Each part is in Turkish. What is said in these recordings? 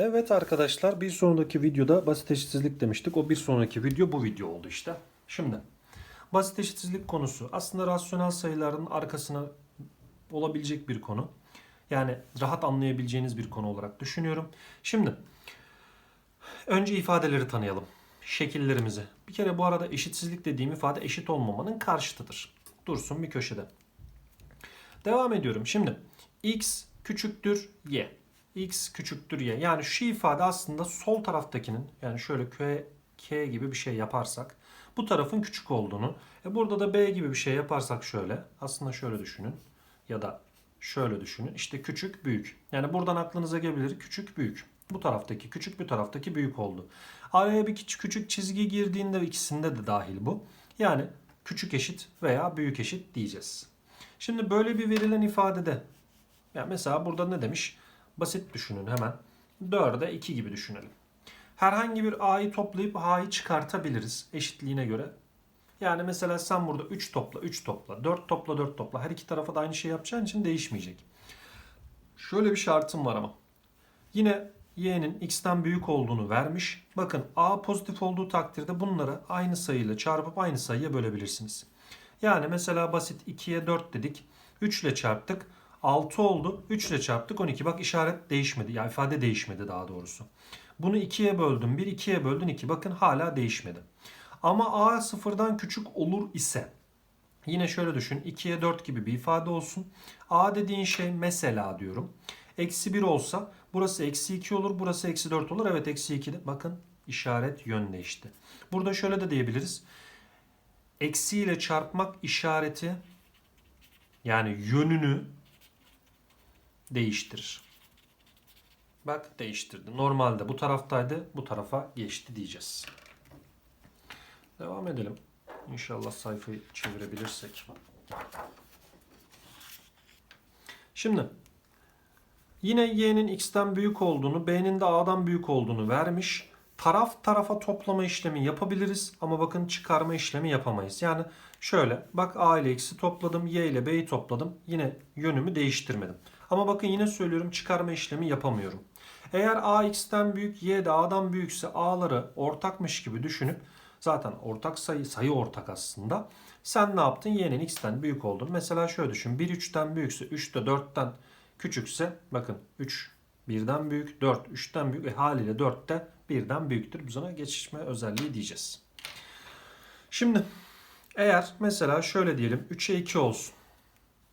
Evet arkadaşlar bir sonraki videoda basit eşitsizlik demiştik. O bir sonraki video bu video oldu işte. Şimdi basit eşitsizlik konusu aslında rasyonel sayıların arkasına olabilecek bir konu. Yani rahat anlayabileceğiniz bir konu olarak düşünüyorum. Şimdi önce ifadeleri tanıyalım. Şekillerimizi. Bir kere bu arada eşitsizlik dediğim ifade eşit olmamanın karşıtıdır. Dursun bir köşede. Devam ediyorum. Şimdi x küçüktür y. x küçüktür y. Yani şu ifade aslında sol taraftakinin yani şöyle k, k gibi bir şey yaparsak bu tarafın küçük olduğunu. E burada da b gibi bir şey yaparsak şöyle. Aslında şöyle düşünün. Ya da şöyle düşünün. İşte küçük büyük. Yani buradan aklınıza gelebilir küçük büyük. Bu taraftaki küçük bu taraftaki büyük oldu. Araya bir küçük çizgi girdiğinde ikisinde de dahil bu. Yani küçük eşit veya büyük eşit diyeceğiz. Şimdi böyle bir verilen ifadede yani mesela burada ne demiş? Basit düşünün hemen. 4'e 2 gibi düşünelim. Herhangi bir a'yı toplayıp a'yı çıkartabiliriz eşitliğine göre. Yani mesela sen burada 3 topla 3 topla 4 topla 4 topla her iki tarafa da aynı şey yapacağın için değişmeyecek. Şöyle bir şartım var ama. Yine y'nin x'ten büyük olduğunu vermiş. Bakın a pozitif olduğu takdirde bunları aynı sayıyla çarpıp aynı sayıya bölebilirsiniz. Yani mesela basit 2'ye 4 dedik. 3 ile çarptık. 6 oldu. 3 ile çarptık 12. Bak işaret değişmedi. Yani ifade değişmedi daha doğrusu. Bunu 2'ye böldüm. 1 2'ye böldün 2. Bakın hala değişmedi. Ama a sıfırdan küçük olur ise yine şöyle düşün. 2'ye 4 gibi bir ifade olsun. a dediğin şey mesela diyorum. Eksi 1 olsa burası eksi 2 olur. Burası eksi 4 olur. Evet eksi 2 de. Bakın işaret yön değişti. Burada şöyle de diyebiliriz. Eksi ile çarpmak işareti yani yönünü değiştirir. Bak değiştirdi. Normalde bu taraftaydı, bu tarafa geçti diyeceğiz. Devam edelim. İnşallah sayfayı çevirebilirsek. Şimdi yine y'nin x'ten büyük olduğunu, b'nin de a'dan büyük olduğunu vermiş. Taraf tarafa toplama işlemi yapabiliriz ama bakın çıkarma işlemi yapamayız. Yani şöyle bak a ile x'i topladım, y ile b'yi topladım. Yine yönümü değiştirmedim. Ama bakın yine söylüyorum çıkarma işlemi yapamıyorum. Eğer a x'ten büyük, y de a'dan büyükse a'ları ortakmış gibi düşünüp zaten ortak sayı sayı ortak aslında. Sen ne yaptın? Y'nin x'ten büyük olduğunu. Mesela şöyle düşün. 1 3'ten büyükse 3 de 4'ten küçükse bakın 3 1'den büyük, 4 3'ten büyük. E, haliyle 4 de 1'den büyüktür. Biz ona geçişme özelliği diyeceğiz. Şimdi eğer mesela şöyle diyelim 3'e 2 olsun.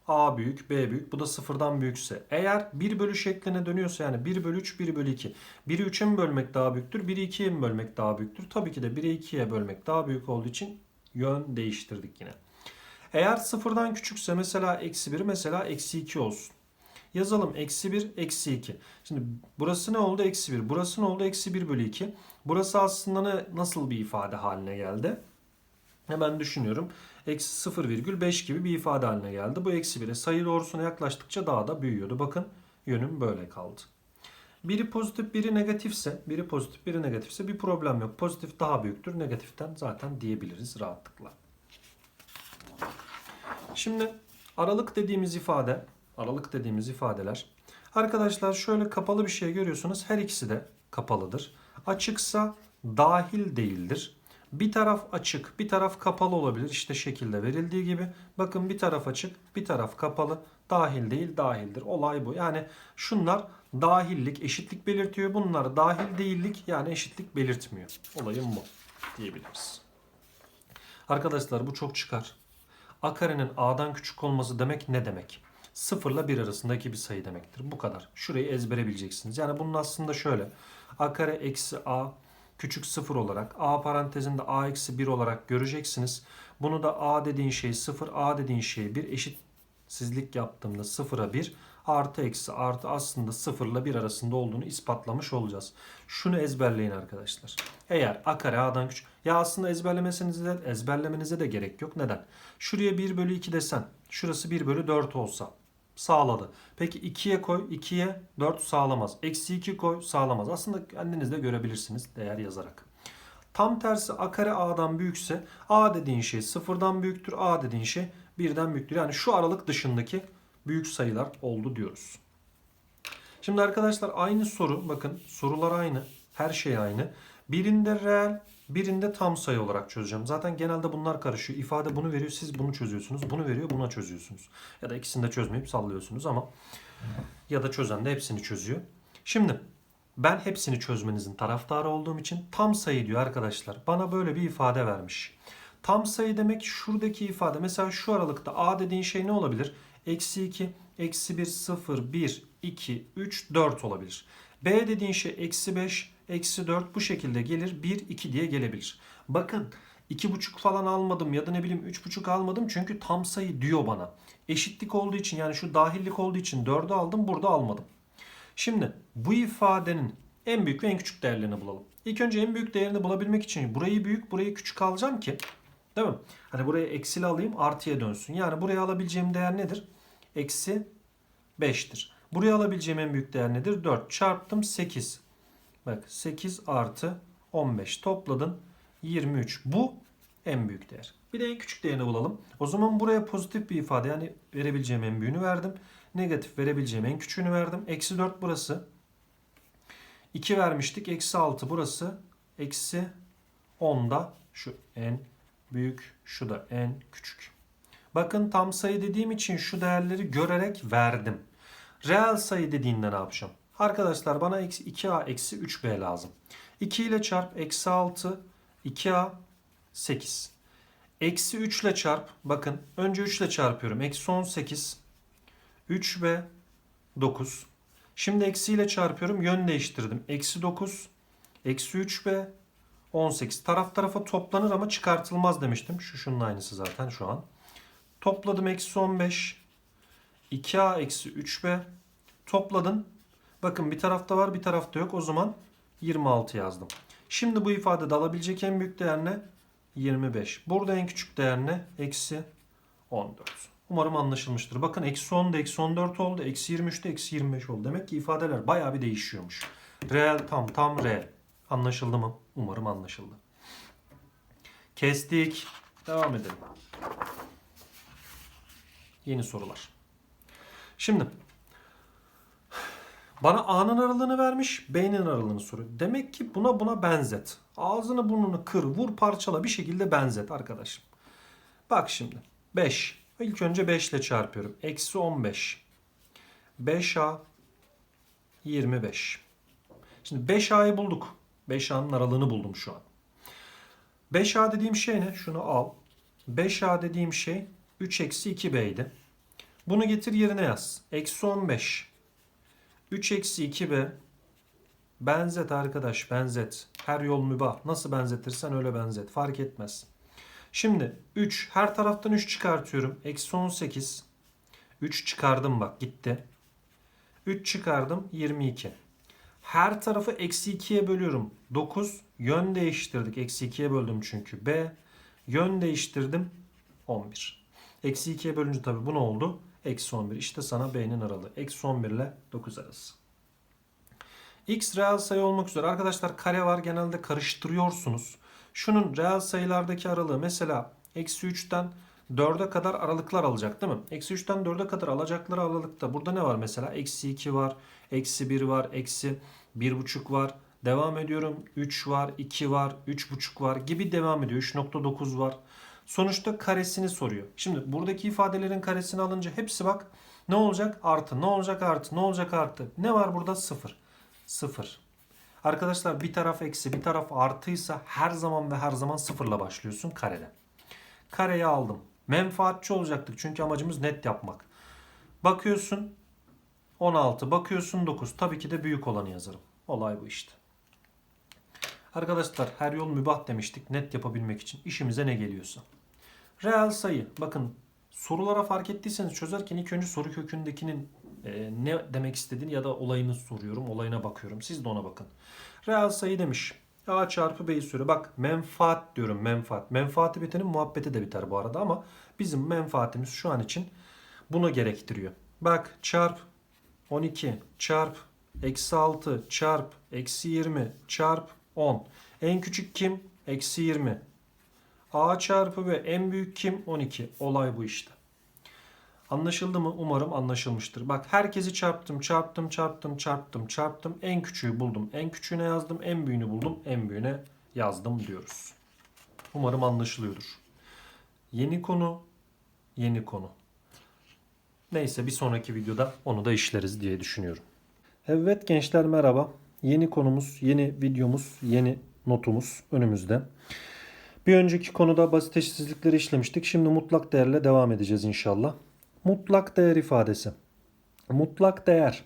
A büyük, B büyük. Bu da sıfırdan büyükse. Eğer 1 bölü şekline dönüyorsa yani 1 bölü 3, 1 bölü 2. 1'i 3'e mi bölmek daha büyüktür? 1'i 2'ye mi bölmek daha büyüktür? Tabii ki de 1'i 2'ye bölmek daha büyük olduğu için yön değiştirdik yine. Eğer sıfırdan küçükse mesela eksi 1 mesela eksi 2 olsun. Yazalım eksi 1 eksi 2. Şimdi burası ne oldu? Eksi 1. Burası ne oldu? Eksi 1 bölü 2. Burası aslında ne, nasıl bir ifade haline geldi? Hemen düşünüyorum. Eksi 0,5 gibi bir ifade haline geldi. Bu eksi 1'e sayı doğrusuna yaklaştıkça daha da büyüyordu. Bakın yönüm böyle kaldı. Biri pozitif biri negatifse, biri pozitif biri negatifse bir problem yok. Pozitif daha büyüktür. Negatiften zaten diyebiliriz rahatlıkla. Şimdi aralık dediğimiz ifade, aralık dediğimiz ifadeler. Arkadaşlar şöyle kapalı bir şey görüyorsunuz. Her ikisi de kapalıdır. Açıksa dahil değildir. Bir taraf açık, bir taraf kapalı olabilir. İşte şekilde verildiği gibi. Bakın bir taraf açık, bir taraf kapalı. Dahil değil, dahildir. Olay bu. Yani şunlar dahillik, eşitlik belirtiyor. Bunlar dahil değillik yani eşitlik belirtmiyor. Olayım bu diyebiliriz. Arkadaşlar bu çok çıkar. A karenin A'dan küçük olması demek ne demek? 0 ile 1 arasındaki bir sayı demektir. Bu kadar. Şurayı ezbere bileceksiniz. Yani bunun aslında şöyle. A kare eksi A küçük 0 olarak A parantezinde A eksi 1 olarak göreceksiniz. Bunu da A dediğin şey 0, A dediğin şey 1 eşitsizlik yaptığımda 0'a 1 artı eksi artı aslında 0 ile 1 arasında olduğunu ispatlamış olacağız. Şunu ezberleyin arkadaşlar. Eğer A kare A'dan küçük ya aslında ezberlemesinize, ezberlemenize de gerek yok. Neden? Şuraya 1 bölü 2 desen şurası 1 bölü 4 olsa sağladı. Peki 2'ye koy 2'ye 4 sağlamaz. Eksi 2 koy sağlamaz. Aslında kendiniz de görebilirsiniz değer yazarak. Tam tersi a kare a'dan büyükse a dediğin şey sıfırdan büyüktür. a dediğin şey birden büyüktür. Yani şu aralık dışındaki büyük sayılar oldu diyoruz. Şimdi arkadaşlar aynı soru bakın sorular aynı. Her şey aynı. Birinde reel birinde tam sayı olarak çözeceğim. Zaten genelde bunlar karışıyor. İfade bunu veriyor siz bunu çözüyorsunuz. Bunu veriyor buna çözüyorsunuz. Ya da ikisini de çözmeyip sallıyorsunuz ama ya da çözen de hepsini çözüyor. Şimdi ben hepsini çözmenizin taraftarı olduğum için tam sayı diyor arkadaşlar. Bana böyle bir ifade vermiş. Tam sayı demek şuradaki ifade. Mesela şu aralıkta A dediğin şey ne olabilir? Eksi 2, eksi 1, 0, 1, 2, 3, 4 olabilir. B dediğin şey eksi 5, eksi 4 bu şekilde gelir. 1, 2 diye gelebilir. Bakın 2,5 falan almadım ya da ne bileyim 3,5 almadım çünkü tam sayı diyor bana. Eşitlik olduğu için yani şu dahillik olduğu için 4'ü aldım burada almadım. Şimdi bu ifadenin en büyük ve en küçük değerlerini bulalım. İlk önce en büyük değerini bulabilmek için burayı büyük burayı küçük alacağım ki değil mi? Hani buraya eksili alayım artıya dönsün. Yani buraya alabileceğim değer nedir? Eksi 5'tir. Buraya alabileceğim en büyük değer nedir? 4 çarptım 8. Bak 8 artı 15 topladın 23. Bu en büyük değer. Bir de en küçük değerini bulalım. O zaman buraya pozitif bir ifade yani verebileceğim en büyüğünü verdim. Negatif verebileceğim en küçüğünü verdim. Eksi 4 burası. 2 vermiştik. Eksi 6 burası. Eksi 10 da şu en büyük. Şu da en küçük. Bakın tam sayı dediğim için şu değerleri görerek verdim. Reel sayı dediğinde ne yapacağım? Arkadaşlar bana eksi 2a eksi 3b lazım. 2 ile çarp eksi 6 2a 8. Eksi 3 ile çarp. Bakın önce 3 ile çarpıyorum. Eksi 18 3b 9. Şimdi eksiyle çarpıyorum. Yön değiştirdim. Eksi 9. Eksi 3b 18. Taraf tarafa toplanır ama çıkartılmaz demiştim. Şu şunun aynısı zaten şu an. Topladım eksi 15. 2a eksi 3b. Topladın. Bakın bir tarafta var bir tarafta yok. O zaman 26 yazdım. Şimdi bu ifadede alabilecek en büyük değer ne? 25. Burada en küçük değer ne? Eksi 14. Umarım anlaşılmıştır. Bakın eksi 10'da eksi 14 oldu. Eksi 23'te eksi 25 oldu. Demek ki ifadeler bayağı bir değişiyormuş. Reel tam tam reel. Anlaşıldı mı? Umarım anlaşıldı. Kestik. Devam edelim. Yeni sorular. Şimdi bana A'nın aralığını vermiş, B'nin aralığını soruyor. Demek ki buna buna benzet. Ağzını burnunu kır, vur, parçala bir şekilde benzet arkadaşım. Bak şimdi. 5. İlk önce 5 ile çarpıyorum. Eksi 15. 5A 25. Şimdi 5A'yı bulduk. 5A'nın aralığını buldum şu an. 5A dediğim şey ne? Şunu al. 5A dediğim şey 3 eksi 2B'ydi. Bunu getir yerine yaz. Eksi 15. 3 eksi 2B. Benzet arkadaş benzet. Her yol mübah. Nasıl benzetirsen öyle benzet. Fark etmez. Şimdi 3 her taraftan 3 çıkartıyorum. Eksi 18. 3 çıkardım bak gitti. 3 çıkardım 22. Her tarafı eksi 2'ye bölüyorum. 9 yön değiştirdik. Eksi 2'ye böldüm çünkü. B yön değiştirdim 11. Eksi 2'ye bölünce tabi bu ne oldu? Eksi 11. İşte sana B'nin aralığı. Eksi 11 ile 9 arası. X reel sayı olmak üzere. Arkadaşlar kare var genelde karıştırıyorsunuz. Şunun reel sayılardaki aralığı mesela eksi 3'ten 4'e kadar aralıklar alacak değil mi? Eksi 3'ten 4'e kadar alacakları aralıkta burada ne var mesela? Eksi 2 var, eksi 1 var, eksi 1,5 var. Devam ediyorum. 3 var, 2 var, 3,5 var gibi devam ediyor. 3.9 var. Sonuçta karesini soruyor. Şimdi buradaki ifadelerin karesini alınca hepsi bak ne olacak? Artı, ne olacak artı, ne olacak artı. Ne var burada? 0. 0. Arkadaşlar bir taraf eksi bir taraf artıysa her zaman ve her zaman sıfırla başlıyorsun karede. Kareyi aldım. Menfaatçi olacaktık çünkü amacımız net yapmak. Bakıyorsun 16 bakıyorsun 9 tabii ki de büyük olanı yazarım. Olay bu işte. Arkadaşlar her yol mübah demiştik net yapabilmek için işimize ne geliyorsa. Reel sayı bakın sorulara fark ettiyseniz çözerken ilk önce soru kökündekinin e, ne demek istediğini ya da olayını soruyorum. Olayına bakıyorum. Siz de ona bakın. Reel sayı demiş. A çarpı B'yi söyle. Bak menfaat diyorum menfaat. Menfaati bitenin muhabbeti de biter bu arada ama bizim menfaatimiz şu an için bunu gerektiriyor. Bak çarp 12 çarp eksi 6 çarp eksi 20 çarp 10. En küçük kim? Eksi 20. A çarpı B en büyük kim? 12. Olay bu işte. Anlaşıldı mı? Umarım anlaşılmıştır. Bak herkesi çarptım, çarptım, çarptım, çarptım, çarptım. En küçüğü buldum. En küçüğüne yazdım. En büyüğünü buldum. En büyüğüne yazdım diyoruz. Umarım anlaşılıyordur. Yeni konu, yeni konu. Neyse bir sonraki videoda onu da işleriz diye düşünüyorum. Evet gençler merhaba. Yeni konumuz, yeni videomuz, yeni notumuz önümüzde. Bir önceki konuda basit eşitsizlikleri işlemiştik. Şimdi mutlak değerle devam edeceğiz inşallah. Mutlak değer ifadesi. Mutlak değer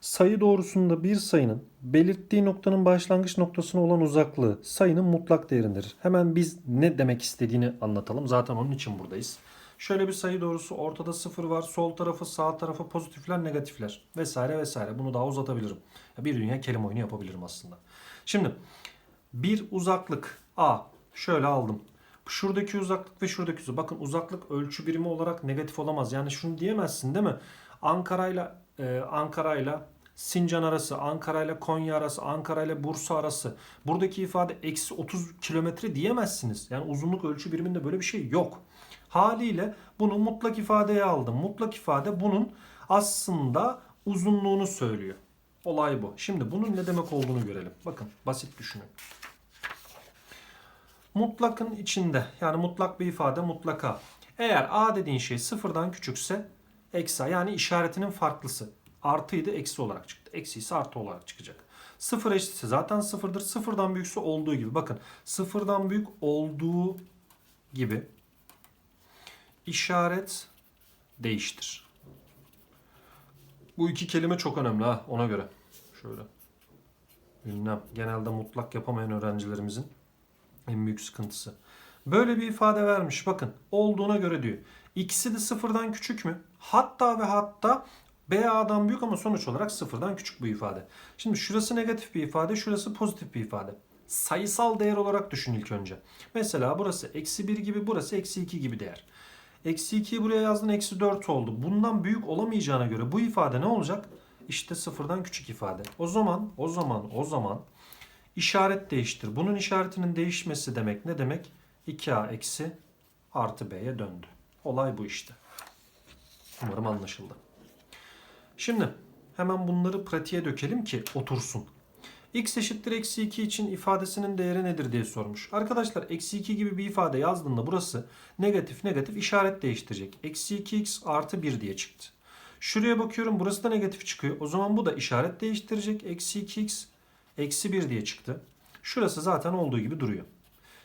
sayı doğrusunda bir sayının belirttiği noktanın başlangıç noktasına olan uzaklığı sayının mutlak değerindir. Hemen biz ne demek istediğini anlatalım. Zaten onun için buradayız. Şöyle bir sayı doğrusu ortada sıfır var. Sol tarafı sağ tarafı pozitifler negatifler vesaire vesaire. Bunu daha uzatabilirim. Bir dünya kelime oyunu yapabilirim aslında. Şimdi bir uzaklık A şöyle aldım. Şuradaki uzaklık ve şuradaki uzaklık. Bakın uzaklık ölçü birimi olarak negatif olamaz. Yani şunu diyemezsin değil mi? Ankara'yla e, Ankara'yla Sincan arası, Ankara'yla Konya arası, Ankara'yla Bursa arası. Buradaki ifade eksi 30 kilometre diyemezsiniz. Yani uzunluk ölçü biriminde böyle bir şey yok. Haliyle bunu mutlak ifadeye aldım. Mutlak ifade bunun aslında uzunluğunu söylüyor. Olay bu. Şimdi bunun ne demek olduğunu görelim. Bakın basit düşünün. Mutlakın içinde yani mutlak bir ifade mutlaka. Eğer a dediğin şey sıfırdan küçükse eksi yani işaretinin farklısı. Artıydı eksi olarak çıktı. Eksi ise artı olarak çıkacak. Sıfır eşitse zaten sıfırdır. Sıfırdan büyükse olduğu gibi. Bakın sıfırdan büyük olduğu gibi işaret değiştir. Bu iki kelime çok önemli ha ona göre. Şöyle. Bilmem. Genelde mutlak yapamayan öğrencilerimizin en büyük sıkıntısı. Böyle bir ifade vermiş. Bakın olduğuna göre diyor. İkisi de sıfırdan küçük mü? Hatta ve hatta BA'dan büyük ama sonuç olarak sıfırdan küçük bu ifade. Şimdi şurası negatif bir ifade, şurası pozitif bir ifade. Sayısal değer olarak düşün ilk önce. Mesela burası eksi 1 gibi, burası eksi 2 gibi değer. Eksi 2'yi buraya yazdın, eksi 4 oldu. Bundan büyük olamayacağına göre bu ifade ne olacak? İşte sıfırdan küçük ifade. O zaman, o zaman, o zaman işaret değiştir. Bunun işaretinin değişmesi demek ne demek? 2a eksi artı b'ye döndü. Olay bu işte. Umarım anlaşıldı. Şimdi hemen bunları pratiğe dökelim ki otursun. x eşittir eksi 2 için ifadesinin değeri nedir diye sormuş. Arkadaşlar eksi 2 gibi bir ifade yazdığında burası negatif negatif işaret değiştirecek. Eksi 2x artı 1 diye çıktı. Şuraya bakıyorum burası da negatif çıkıyor. O zaman bu da işaret değiştirecek. Eksi 2x eksi 1 diye çıktı. Şurası zaten olduğu gibi duruyor.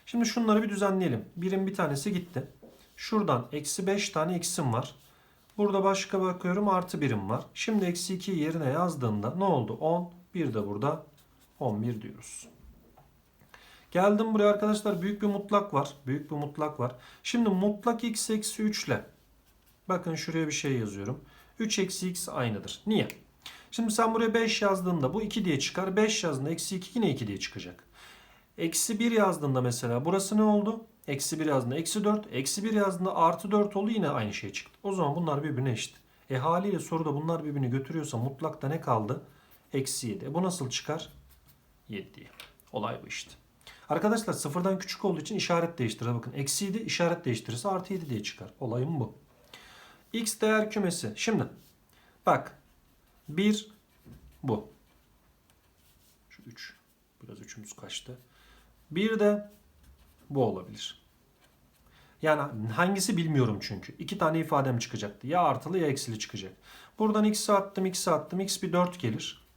Şimdi şunları bir düzenleyelim. Birin bir tanesi gitti. Şuradan eksi 5 tane x'im var. Burada başka bakıyorum artı birim var. Şimdi eksi 2 yerine yazdığımda ne oldu? 10. Bir de burada 11 diyoruz. Geldim buraya arkadaşlar büyük bir mutlak var. Büyük bir mutlak var. Şimdi mutlak x eksi 3 ile bakın şuraya bir şey yazıyorum. 3 eksi x aynıdır. Niye? Şimdi sen buraya 5 yazdığında bu 2 diye çıkar. 5 yazdığında eksi 2 yine 2 diye çıkacak. Eksi 1 yazdığında mesela burası ne oldu? Eksi 1 yazdığında eksi 4. Eksi 1 yazdığında artı 4 oldu yine aynı şey çıktı. O zaman bunlar birbirine eşit. E haliyle soruda bunlar birbirini götürüyorsa mutlakta ne kaldı? Eksi 7. E bu nasıl çıkar? 7 diye. Olay bu işte. Arkadaşlar sıfırdan küçük olduğu için işaret değiştirir. Bakın eksi 7 işaret değiştirirse artı 7 diye çıkar. Olayım bu. X değer kümesi. Şimdi bak 1 bu. Şu 3. Biraz üçümüz kaçtı. Bir de bu olabilir. Yani hangisi bilmiyorum çünkü. İki tane ifadem çıkacaktı. Ya artılı ya eksili çıkacak. Buradan x'i attım, x'i attım. x bir 4 gelir.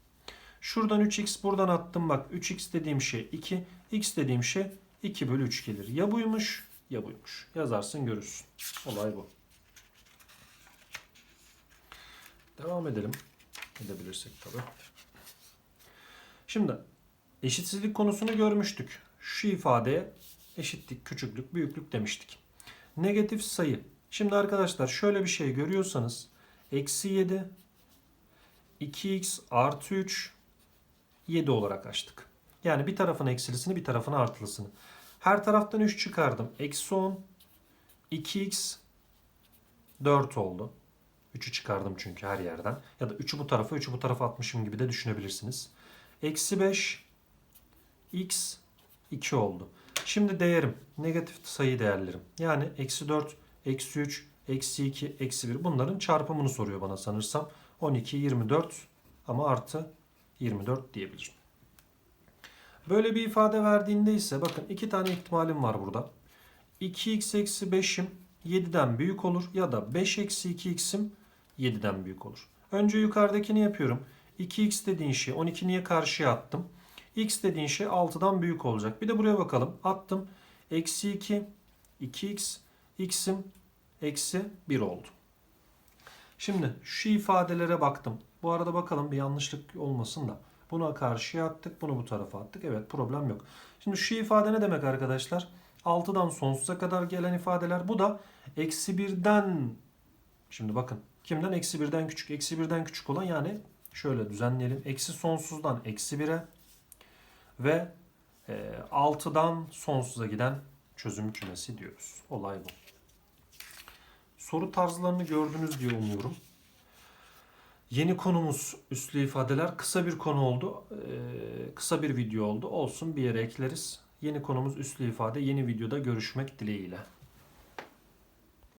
Şuradan 3x buradan attım bak. 3x dediğim şey 2. x dediğim şey 2 bölü 3 gelir. Ya buymuş ya buymuş. Yazarsın görürsün. Olay bu. Devam edelim. Edebilirsek tabii. Şimdi eşitsizlik konusunu görmüştük. Şu ifadeye eşitlik, küçüklük, büyüklük demiştik. Negatif sayı. Şimdi arkadaşlar şöyle bir şey görüyorsanız eksi 7 2x artı 3 7 olarak açtık. Yani bir tarafın eksilisini bir tarafın artılısını. Her taraftan 3 çıkardım. Eksi 10 2x 4 oldu. 3'ü çıkardım çünkü her yerden. Ya da 3'ü bu tarafa 3'ü bu tarafa atmışım gibi de düşünebilirsiniz. Eksi 5 x 2 oldu. Şimdi değerim negatif sayı değerlerim. Yani eksi 4, eksi 3, eksi 2, eksi 1 bunların çarpımını soruyor bana sanırsam. 12, 24 ama artı 24 diyebilirim. Böyle bir ifade verdiğinde ise bakın iki tane ihtimalim var burada. 2x eksi 5'im 7'den büyük olur ya da 5 eksi 2x'im 7'den büyük olur. Önce yukarıdakini yapıyorum. 2x dediğin şey 12 niye karşıya attım? x dediğin şey 6'dan büyük olacak. Bir de buraya bakalım. Attım. Eksi 2, 2x, x'im eksi 1 oldu. Şimdi şu ifadelere baktım. Bu arada bakalım bir yanlışlık olmasın da. Buna karşıya attık, bunu bu tarafa attık. Evet problem yok. Şimdi şu ifade ne demek arkadaşlar? 6'dan sonsuza kadar gelen ifadeler. Bu da eksi 1'den şimdi bakın kimden? Eksi 1'den küçük. Eksi 1'den küçük olan yani şöyle düzenleyelim. Eksi sonsuzdan eksi 1'e ve e, 6'dan sonsuza giden çözüm kümesi diyoruz. Olay bu. Soru tarzlarını gördünüz diye umuyorum. Yeni konumuz üslü ifadeler. Kısa bir konu oldu. Ee, kısa bir video oldu. Olsun bir yere ekleriz. Yeni konumuz üslü ifade. Yeni videoda görüşmek dileğiyle.